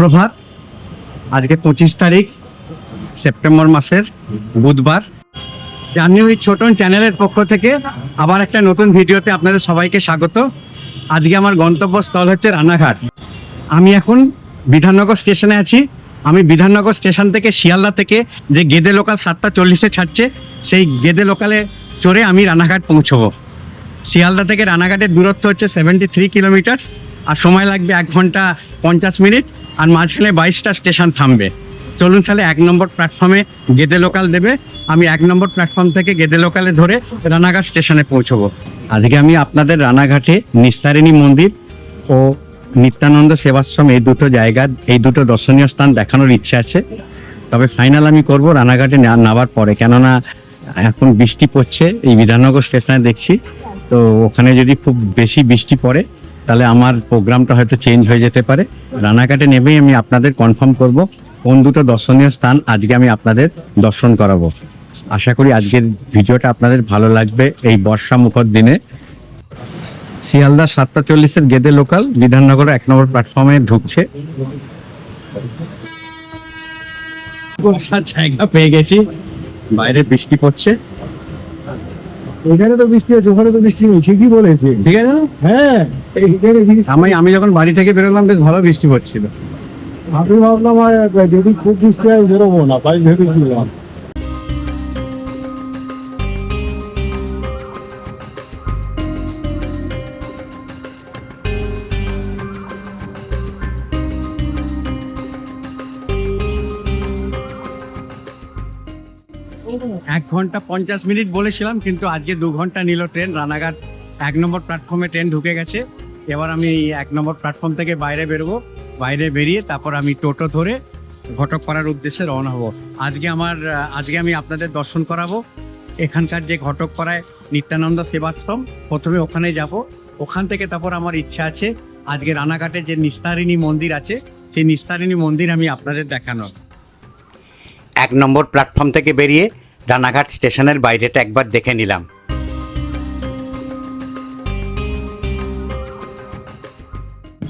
সুপ্রভাত আজকে পঁচিশ তারিখ, সেপ্টেম্বর মাসের বুধবার। জার্নি উইথ ছোটন চ্যানেলের পক্ষ থেকে আবার একটা নতুন ভিডিওতে আপনাদের সবাইকে স্বাগত। আজকে আমার গন্তব্যস্থল হচ্ছে রানাঘাট। আমি এখন বিধাননগর স্টেশনে আছি। আমি বিধাননগর স্টেশন থেকে শিয়ালদা থেকে যে গেদে লোকাল সাতটা চল্লিশে ছাড়ছে, সেই গেদে লোকালে চড়ে আমি রানাঘাট পৌঁছবো। শিয়ালদা থেকে রানাঘাটের দূরত্ব হচ্ছে সেভেন্টি থ্রি কিলোমিটার আর সময় লাগবে এক ঘণ্টা পঞ্চাশ মিনিট। আর মাঝখানে বাইশটা স্টেশন থামবে। চলুন তাহলে এক নম্বর প্ল্যাটফর্মে গেদে লোকাল দেবে। আমি এক নম্বর প্ল্যাটফর্ম থেকে গেদে লোকালে ধরে রানাঘাট স্টেশনে পৌঁছবো। আজকে আমি আপনাদের রানাঘাটে নিস্তারিণী মন্দির ও নিত্যানন্দ সেবাশ্রম এই দুটো জায়গা, এই দুটো দর্শনীয় স্থান দেখানোর ইচ্ছে আছে। তবে ফাইনাল আমি করব রানাঘাটে নামার পরে। কেননা এখন বৃষ্টি পড়ছে, এই বিধাননগর স্টেশনে দেখছি। তো ওখানে যদি খুব বেশি বৃষ্টি পড়ে তাহলে আমার প্রোগ্রামটা হয়তো চেঞ্জ হয়ে যেতে পারে। রানাঘাটে নেমেই আমি আপনাদের কনফার্ম করব কোন দুটো দর্শনীয় স্থান আজকে আমি আপনাদের দর্শন করাবো। আশা করি আজকের ভিডিওটা আপনাদের ভালো লাগবে এই বর্ষা মুখর দিনে। শিয়ালদা সাতটা চল্লিশের গেদে লোকাল বিধাননগর এক নম্বর প্ল্যাটফর্মে ঢুকছে। বসার জায়গা পেয়ে গেছি। বাইরে বৃষ্টি পড়ছে। এখানে তো বৃষ্টি হচ্ছে ওখানে তো বৃষ্টি নেই ঠিকই বলেছে। ঠিক আছে না? হ্যাঁ এইখানে বৃষ্টি- আমি আমি যখন বাড়ি থেকে বেরোলাম বেশ ভালো বৃষ্টি পড়ছিল আমি ভাবলাম যদি খুব বৃষ্টি হয় বেরোবো না তাই ভেবেছিলাম। এক ঘণ্টা পঞ্চাশ মিনিট বলেছিলাম, কিন্তু আজকে দু ঘণ্টা নিল ট্রেন। রানাঘাট এক নম্বর প্ল্যাটফর্মে ট্রেন ঢুকে গেছে। এবার আমি এক নম্বর প্ল্যাটফর্ম থেকে বাইরে বেরোবো। বাইরে বেরিয়ে তারপর আমি টোটো ধরে ঘটক করার উদ্দেশ্যে রওনা হব। আজকে আমার, আজকে আমি আপনাদের দর্শন করাবো। এখানকার যে ঘটক করায় নিত্যানন্দ সেবাশ্রম, প্রথমে ওখানে যাব। ওখান থেকে তারপর আমার ইচ্ছা আছে, আজকে রানাঘাটে যে নিস্তারিণী মন্দির আছে, সেই নিস্তারিণী মন্দির আমি আপনাদের দেখানো এক নম্বর প্ল্যাটফর্ম থেকে বেরিয়ে রানাঘাট স্টেশনের বাইরেটা একবার দেখে নিলাম।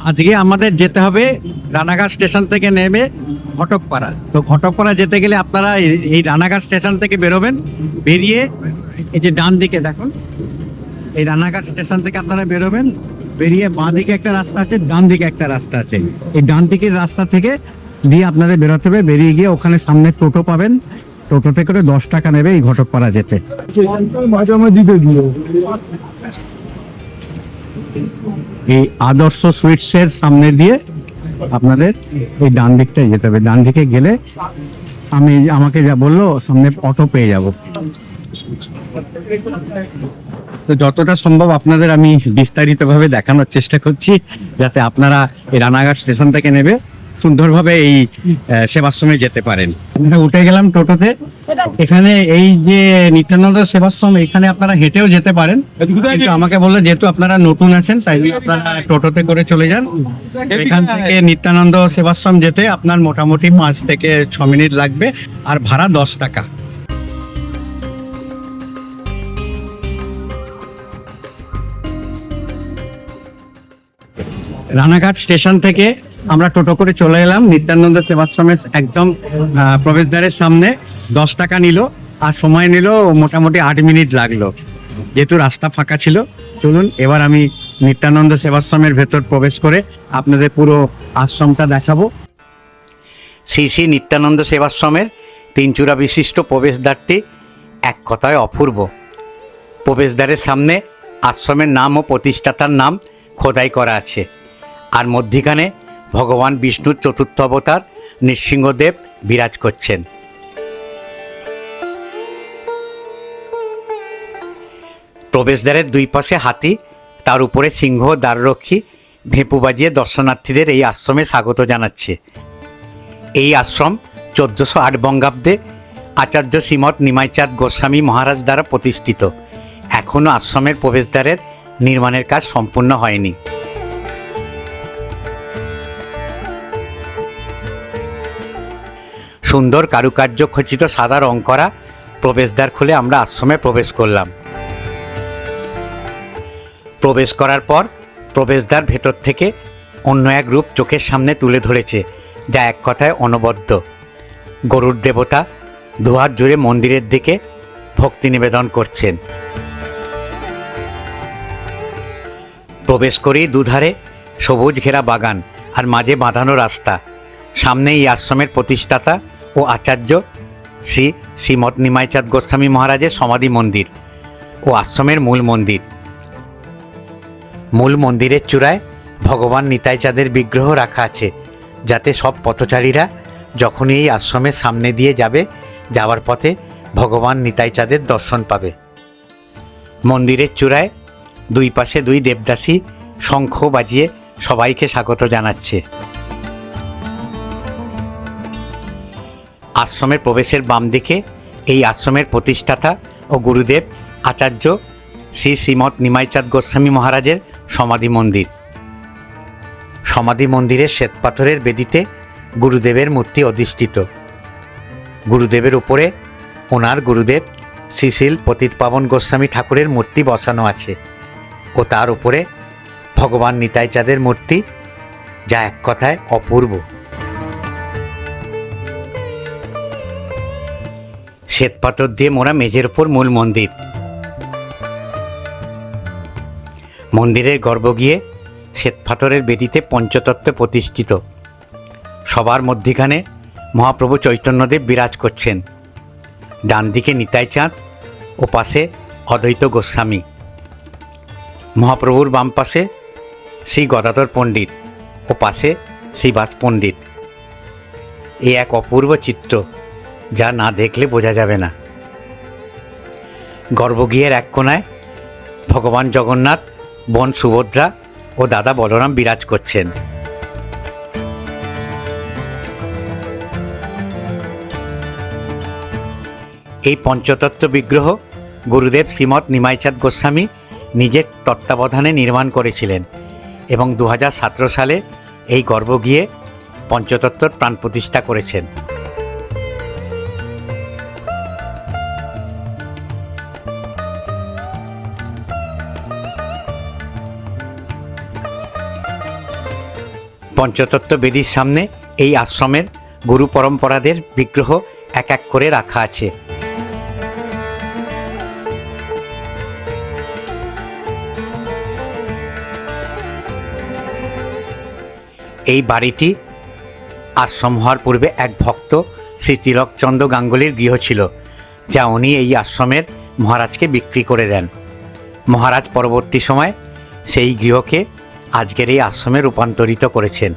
আজকে আমাদের যেতে হবে রানাঘাট স্টেশন থেকে নেমে ঘটকপাড়া। তো ঘটকপাড়া যেতে গেলে আপনারা এই- রানাঘাট স্টেশন থেকে বেরোবেন, বেরিয়ে এই যে ডান দিকে দেখুন, এই রানাঘাট স্টেশন থেকে আপনারা বেরোবেন, বেরিয়ে বাঁ দিকে একটা রাস্তা আছে, ডান দিকে একটা রাস্তা আছে। এই ডান দিকের রাস্তা থেকে দিয়ে আপনাদের বেরোতে হবে, বেরিয়ে গিয়ে ওখানে সামনে টোটো পাবেন টোটোতে করে দশ টাকা নেবে এই ঘটকপাড়া যেতে। এই আদর্শ সুইটসের সামনে দিয়ে আপনাদের এই ডান দিকটায় যেতে হবে। ডান দিকে গেলে আমি আমাকে যা বলল, সামনে অটো পেয়ে যাব। তো যতটা সম্ভব আপনাদের আমি বিস্তারিতভাবে দেখানোর চেষ্টা করছি, যাতে আপনারা এই রানাঘাট স্টেশন থেকে নেবে। সুন্দরভাবে এই সেবাশ্রমে যেতে পারেন। আমরা উঠে গেলাম টোটোতে। এখানে এই যে নিত্যানন্দ সেবাশ্রম এখানে আপনারা হেঁটেও যেতে পারেন। কিন্তু আমাকে বলল যেহেতু আপনারা নতুন আছেন তাই আপনারা টোটোতে করে চলে যান। এখান থেকে নিত্যানন্দ সেবাশ্রম যেতে আপনার মোটামুটি পাঁচ থেকে ছ মিনিট লাগবে আর ভাড়া দশ টাকা। রানাঘাট স্টেশন থেকে আমরা টোটো করে চলে এলাম। নিত্যানন্দ সেবাশ্রমের একদম প্রবেশদ্বারের সামনে। দশ টাকা নিল, আর সময় নিল, মোটামুটি আট মিনিট লাগল। যেহেতু রাস্তা ফাঁকা ছিল, চলুন এবার আমি নিত্যানন্দ সেবাশ্রমের ভেতর প্রবেশ করে আপনাদের পুরো আশ্রমটা দেখাবো। শ্রী শ্রী নিত্যানন্দ সেবাশ্রমের তিনচূড়া বিশিষ্ট প্রবেশদ্বারটি এক কথায় অপূর্ব। প্রবেশদ্বারের সামনে আশ্রমের নাম ও প্রতিষ্ঠাতার নাম খোদাই করা আছে। আর মধ্যিখানে ভগবান বিষ্ণুর চতুর্থ অবতার নৃসিংহদেব বিরাজ করছেন। প্রবেশদ্বারের দুই পাশে হাতি, তার উপরে সিংহ, দ্বাররক্ষী, ভেঁপু বাজিয়ে দর্শনার্থীদের এই আশ্রমে স্বাগত জানাচ্ছে। এই আশ্রম চোদ্দশো আট বঙ্গাব্দে আচার্য শ্রীমৎ নিমাইচাঁদ গোস্বামী মহারাজ দ্বারা প্রতিষ্ঠিত। এখনও আশ্রমের প্রবেশদ্বারের নির্মাণের কাজ সম্পূর্ণ হয়নি। সুন্দর কারুকার্য খচিত সাদা রং করা প্রবেশদ্বার খুলে আমরা আশ্রমে প্রবেশ করলাম। প্রবেশ করার পর প্রবেশদ্বার ভেতর থেকে অন্য এক রূপ চোখের সামনে তুলে ধরেছে, যা এক কথায় অনবদ্য। গরুর দেবতা দুহাত জুড়ে মন্দিরের দিকে ভক্তি নিবেদন করছেন। প্রবেশ করেই দুধারে সবুজ ঘেরা বাগান আর মাঝে বাঁধানো রাস্তা। সামনেই আশ্রমের প্রতিষ্ঠাতা ও আচার্য শ্রী শ্রীমৎ নিমাইচাঁদ গোস্বামী মহারাজের সমাধি মন্দির ও আশ্রমের মূল মন্দির। মূল মন্দিরের চূড়ায় ভগবান নিতাইচাঁদের বিগ্রহ রাখা আছে, যাতে সব পথচারীরা যখনই এই আশ্রমের সামনে দিয়ে যাবে, যাওয়ার পথে ভগবান নিতাইচাঁদের দর্শন পাবে। মন্দিরের চূড়ায় দুই পাশে দুই দেবদাসী শঙ্খ বাজিয়ে সবাইকে স্বাগত জানাচ্ছে। আশ্রমের প্রবেশের বাম দিকে এই আশ্রমের প্রতিষ্ঠাতা ও গুরুদেব আচার্য শ্রী শ্রীমৎ নিমাইচাঁদ গোস্বামী মহারাজের সমাধি মন্দির। সমাধি মন্দিরের শ্বেতপাথরের বেদিতে গুরুদেবের মূর্তি অধিষ্ঠিত। গুরুদেবের উপরে ওনার গুরুদেব শ্রীশীল পতিতপাবন গোস্বামী ঠাকুরের মূর্তি বসানো আছে ও তার উপরে ভগবান নিতাইচাঁদের মূর্তি, যা এক কথায় অপূর্ব। শ্বেতপাথর দিয়ে মোড়া মেঝের ওপর মূল মন্দির। মন্দিরের গর্ভ গিয়ে শ্বেতপাথরের বেদিতে পঞ্চতত্ত্ব প্রতিষ্ঠিত। সবার মধ্যিখানে মহাপ্রভু চৈতন্যদেব বিরাজ করছেন। ডান দিকে নিতাই চাঁদ ও পাশে অদ্বৈত গোস্বামী। মহাপ্রভুর বাম পাশে শ্রী গদাধর পণ্ডিত ও পাশে শ্রীবাস পণ্ডিত। এ এক অপূর্ব চিত্র। যা না দেখলে বোঝা যাবে না। গর্ভগৃহের এক কোনায় ভগবান জগন্নাথ, বোন সুভদ্রা ও দাদা বলরাম বিরাজ করছেন। এই পঞ্চতত্ত্ব বিগ্রহ গুরুদেব শ্রীমৎ নিমাইচাঁদ গোস্বামী নিজের তত্ত্বাবধানে নির্মাণ করেছিলেন এবং দু হাজার সতেরো সালে এই গর্ভ গিয়ে পঞ্চতত্ত্বর প্রাণ প্রতিষ্ঠা করেছেন। পঞ্চতত্ত্ব বেদির সামনে এই আশ্রমের গুরু পরম্পরাদের বিগ্রহ এক এক করে রাখা আছে। এই বাড়িটি আশ্রম হওয়ার পূর্বে এক ভক্ত শ্রী তিলকচন্দ্র গাঙ্গুলির গৃহ ছিল, যা উনি এই আশ্রমের মহারাজকে বিক্রি করে দেন। মহারাজ পরবর্তী সময় সেই গৃহকে আজকের এই আশ্রমে রূপান্তরিত করেছেন।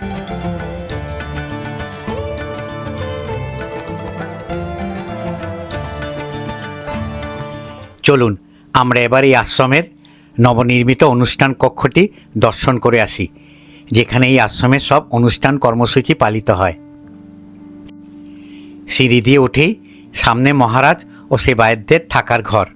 চলুন, আমরা এবার এই আশ্রমের নবনির্মিত অনুষ্ঠান কক্ষটি দর্শন করে আসি, যেখানে এই আশ্রমে সব অনুষ্ঠান কর্মসূচি পালিত হয়। সিঁড়ি দিয়ে উঠেই সামনে মহারাজ ও সেবায়তদের থাকার ঘর।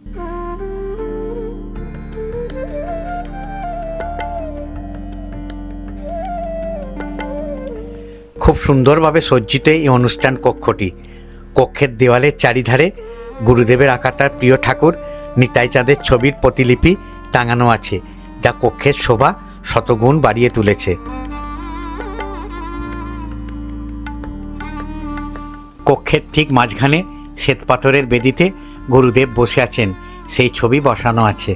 খুব সুন্দরভাবে সজ্জিত এই অনুষ্ঠান কক্ষটি। কক্ষের দেওয়ালের চারিধারে গুরুদেবের আঁকা তার প্রিয় ঠাকুর নিতাই চাঁদের ছবির প্রতিলিপি টাঙানো আছে, যা কক্ষের শোভা শতগুণ বাড়িয়ে তুলেছে। কক্ষের ঠিক মাঝখানে শ্বেতপাথরের বেদিতে গুরুদেব বসে আছেন, সেই ছবি বসানো আছে।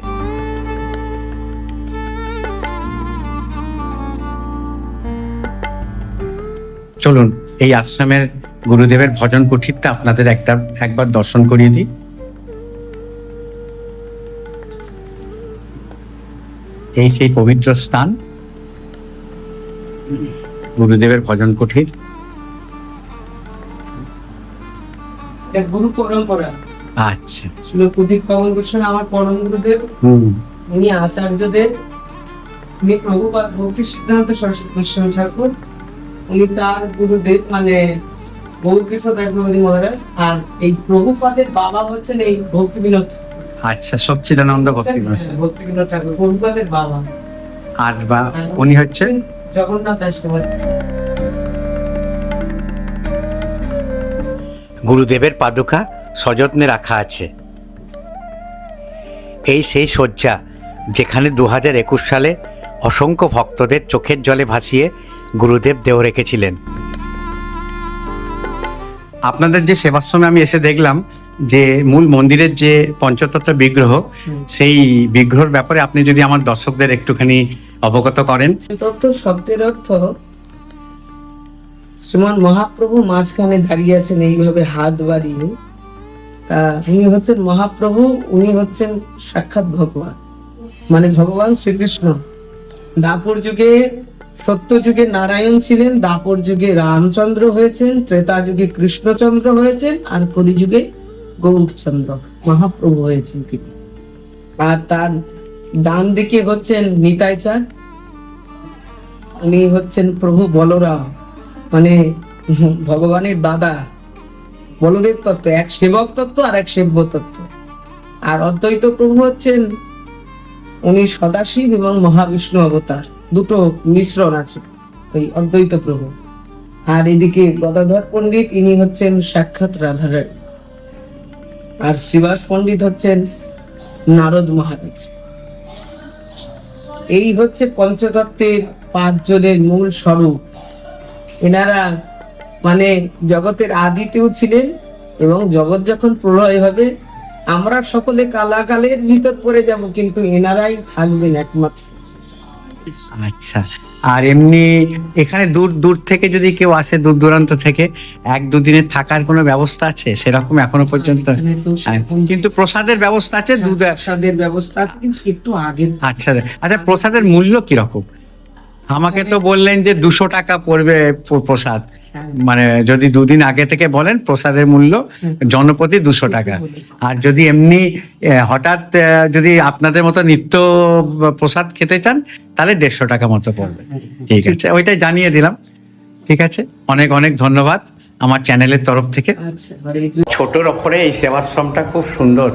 চলুন এই আশ্রমের গুরুদেবের ভজন কুঠিরটা আপনাদের একটা একবার দর্শন করিয়ে দিই। এই সেই পবিত্র স্থান। গুরুদেবের ভজন কুঠির। গুরু পরম্পরা। আচ্ছা। ছিল প্রদীপ পাবন গোস্বামী আমার পরম গুরুদেব উনি আচার্যদের উনি প্রভুপাদ ভক্তি সিদ্ধান্ত সরস্বতী গোস্বামী ঠাকুর উনি তার গুরুদেব মানে গৌরকৃষ্ণ মহারাজ আর এই প্রভুপাদের বাবা হচ্ছেন এই ভক্তি বিনোদ আচ্ছা সচ্চিদানন্দ ভক্তি ভক্তি বিনোদ। ঠাকুর প্রভুপাদের বাবা। আর বা উনি হচ্ছেন? জগন্নাথ দাস কুমার গুরুদেবের পাদুকা সযত্নে রাখা আছে। এই সেই শয্যা যেখানে দু হাজার একুশ সালে অসংখ্য ভক্তদের চোখের জলে ভাসিয়ে গুরুদেব দেহ রেখেছিলেন। আপনাদের যে সেবাশ্রমে আমি এসে দেখলাম যে মূল মন্দিরের যে পঞ্চতত্ত্ব বিগ্রহ সেই বিগ্রহের ব্যাপারে আপনি যদি আমার দর্শকদের একটুখানি অবগত করেন। তত্ত্ব শব্দের অর্থ শ্রীমান মহাপ্রভু মাঝখানে দাঁড়িয়ে আছেন এইভাবে হাত বাড়িয়ে। তা উনি হচ্ছেন মহাপ্রভু উনি হচ্ছেন সাক্ষাৎ ভগবান। মানে ভগবান শ্রীকৃষ্ণ। দাপর যুগে সত্য যুগে নারায়ণ ছিলেন, দাপর যুগে রামচন্দ্র হয়েছেন, ত্রেতা যুগে কৃষ্ণচন্দ্র হয়েছেন, আর কলিযুগে গৌরচন্দ্র মহাপ্রভু হয়েছেন তিনি। আর তার ডান দিকে হচ্ছেন নিতাই চাঁদ, উনি হচ্ছেন প্রভু বলরাম মানে ভগবানের দাদা, বলদেব তত্ত্ব, এক সেবক তত্ত্ব আর এক সেব্য তত্ত্ব। আর অদ্বৈত প্রভু হচ্ছেন উনি সদাশিব এবং মহাবিষ্ণু অবতার। দুটো মিশ্রণ আছে, ওই অদ্বৈত প্রভু। আর এদিকে গদাধর পণ্ডিত, ইনি হচ্ছেন সাক্ষাৎ রাধারানী। আর শ্রীবাস পণ্ডিত হচ্ছেন নারদ মহারাজ। এই হচ্ছে পঞ্চতত্ত্বের পাঁচজনের মূল স্বরূপ। এনারা মানে জগতের আদিতেও ছিলেন এবং জগৎ যখন প্রলয় হবে, আমরা সকলে কালাকালের ভিতর পড়ে যাব, কিন্তু এনারাই থাকবেন একমাত্র। আচ্ছা। আর এমনি এখানে দূর দূর থেকে যদি কেউ আসে দূর দূরান্ত থেকে এক দুদিনের থাকার কোনো ব্যবস্থা আছে? সেরকম এখনও পর্যন্ত? সেরকম কিন্তু প্রসাদের ব্যবস্থা আছে দুধ প্রসাদের ব্যবস্থা আছে কিন্তু একটু আগে আচ্ছা আচ্ছা প্রসাদের মূল্য কীরকম? আমাকে তো বললেন যে দুশো টাকা পড়বে প্রসাদ। মানে যদি দুদিন আগে থেকে বলেন প্রসাদের মূল্য জনপ্রতি দুশো টাকা। আর যদি এমনি হঠাৎ যদি আপনাদের মতো নিত্য প্রসাদ খেতে চান তাহলে দেড়শো টাকা মতো পড়বে। ঠিক আছে ওইটাই জানিয়ে দিলাম। ঠিক আছে অনেক অনেক ধন্যবাদ আমার চ্যানেলের তরফ থেকে। আচ্ছা ছোটোর ওপরে এই সেবাশ্রমটা খুব সুন্দর।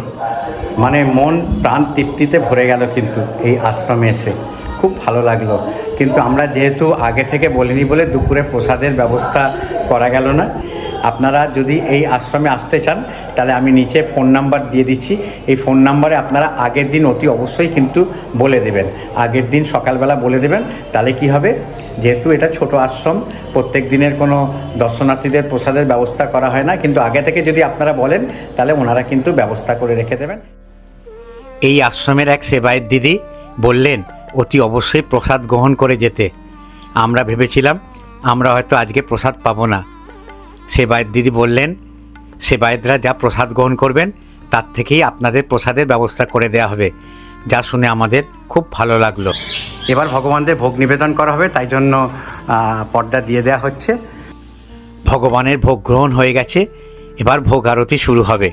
মানে মন প্রাণ তৃপ্তিতে ভরে গেল কিন্তু এই আশ্রমে এসে। খুব ভালো লাগল। কিন্তু আমরা যেহেতু আগে থেকে বলিনি বলে দুপুরে প্রসাদের ব্যবস্থা করা গেল না, আপনারা যদি এই আশ্রমে আসতে চান, তাহলে আমি নিচে ফোন নাম্বার দিয়ে দিচ্ছি। এই ফোন নাম্বারে আপনারা আগের দিন অতি অবশ্যই কিন্তু বলে দেবেন। আগের দিন সকালবেলা বলে দেবেন, তাহলে কি হবে? যেহেতু এটা ছোট আশ্রম, প্রত্যেক দিনের কোনো দর্শনার্থীদের প্রসাদের ব্যবস্থা করা হয় না, কিন্তু আগে থেকে যদি আপনারা বলেন, তাহলে ওনারা কিন্তু ব্যবস্থা করে রেখে দেবেন। এই আশ্রমের এক সেবায়ের দিদি বললেন অতি অবশ্যই প্রসাদ গ্রহণ করে যেতে। আমরা ভেবেছিলাম, আমরা হয়তো আজকে প্রসাদ পাবো না। সেবায়েত দিদি বললেন, সেবায়েতরা যা প্রসাদ গ্রহণ করবেন, তার থেকেই আপনাদের প্রসাদের ব্যবস্থা করে দেওয়া হবে। যা শুনে আমাদের খুব ভালো লাগল। এবার ভগবানদের ভোগ নিবেদন করা হবে, তাই জন্য পর্দা দিয়ে দেওয়া হচ্ছে। ভগবানের ভোগ গ্রহণ হয়ে গেছে, এবার ভোগ আরতি শুরু হবে।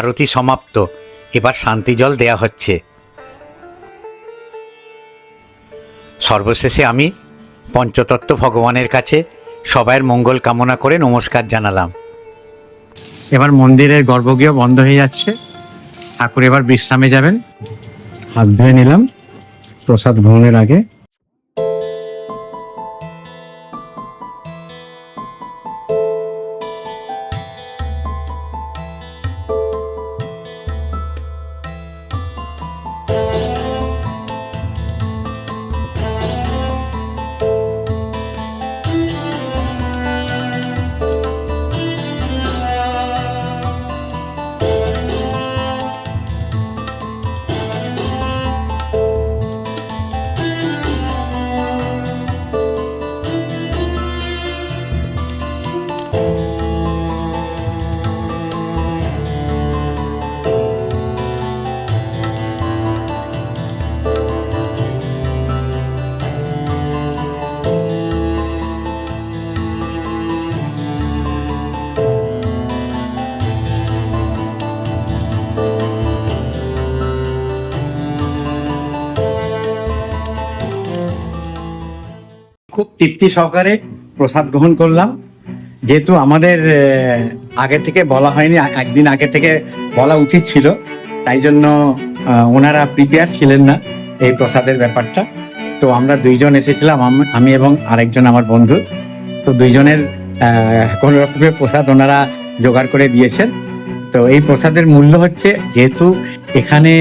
আরতি সমাপ্ত। এবার শান্তি জল দেয়া হচ্ছে। সর্বশেষে আমি পঞ্চতত্ত্ব ভগবানের কাছে সবাইয়ের মঙ্গল কামনা করে নমস্কার জানালাম। এবার মন্দিরের গর্ভগৃহ বন্ধ হয়ে যাচ্ছে। ঠাকুর এবার বিশ্রামে যাবেন। হাত ধুয়ে নিলাম। প্রসাদ গ্রহণের আগে তৃপ্তি সহকারে প্রসাদ গ্রহণ করলাম। যেহেতু আমাদের আগে থেকে বলা হয়নি একদিন আগে থেকে বলা উচিত ছিল। তাই জন্য ওনারা প্রিপেয়ার ছিলেন না এই প্রসাদের ব্যাপারটা। তো আমরা দুইজন এসেছিলাম, আমি এবং আরেকজন আমার বন্ধু। তো দুইজনের কোনো রকমের প্রসাদ ওনারা জোগাড় করে দিয়েছেন। তো এই প্রসাদের মূল্য হচ্ছে, যেহেতু এখানে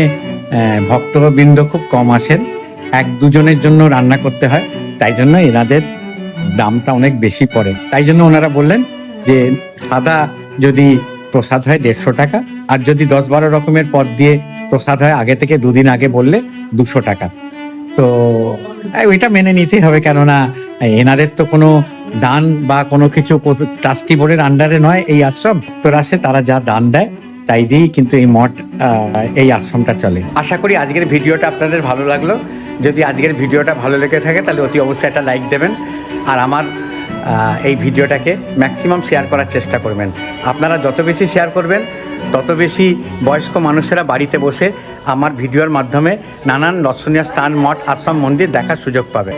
ভক্তবৃন্দ খুব কম আসেন এক দুজনের জন্য রান্না করতে হয়, তাই জন্য এনাদের দামটা অনেক বেশি পড়ে। তাই জন্য ওনারা বললেন যে, সাদা যদি প্রসাদ হয় দেড়শো টাকা, আর যদি দশ বারো রকমের পদ দিয়ে প্রসাদ হয়, আগে থেকে দুদিন আগে বললে দুশো টাকা। তো ওইটা মেনে নিতেই হবে, কেননা এনাদের তো কোনো দান বা কোনো কিছু ট্রাস্টি বোর্ডের আন্ডারে নয়, এই আশ্রম। তোর আসে তারা যা দান দেয়, তাই দিয়েই কিন্তু এই মঠ এই আশ্রমটা চলে। আশা করি আজকের ভিডিওটা আপনাদের ভালো লাগল। যদি আজকের ভিডিওটা ভালো লেগে থাকে, তাহলে অতি অবশ্যই একটা লাইক দেবেন। আর আমার এই ভিডিওটাকে ম্যাক্সিমাম শেয়ার করার চেষ্টা করবেন। আপনারা যত বেশি শেয়ার করবেন, তত বেশি বয়স্ক মানুষেরা বাড়িতে বসে আমার ভিডিওর মাধ্যমে নানান দর্শনীয় স্থান, মঠ, আশ্রম, মন্দির দেখার সুযোগ পাবে।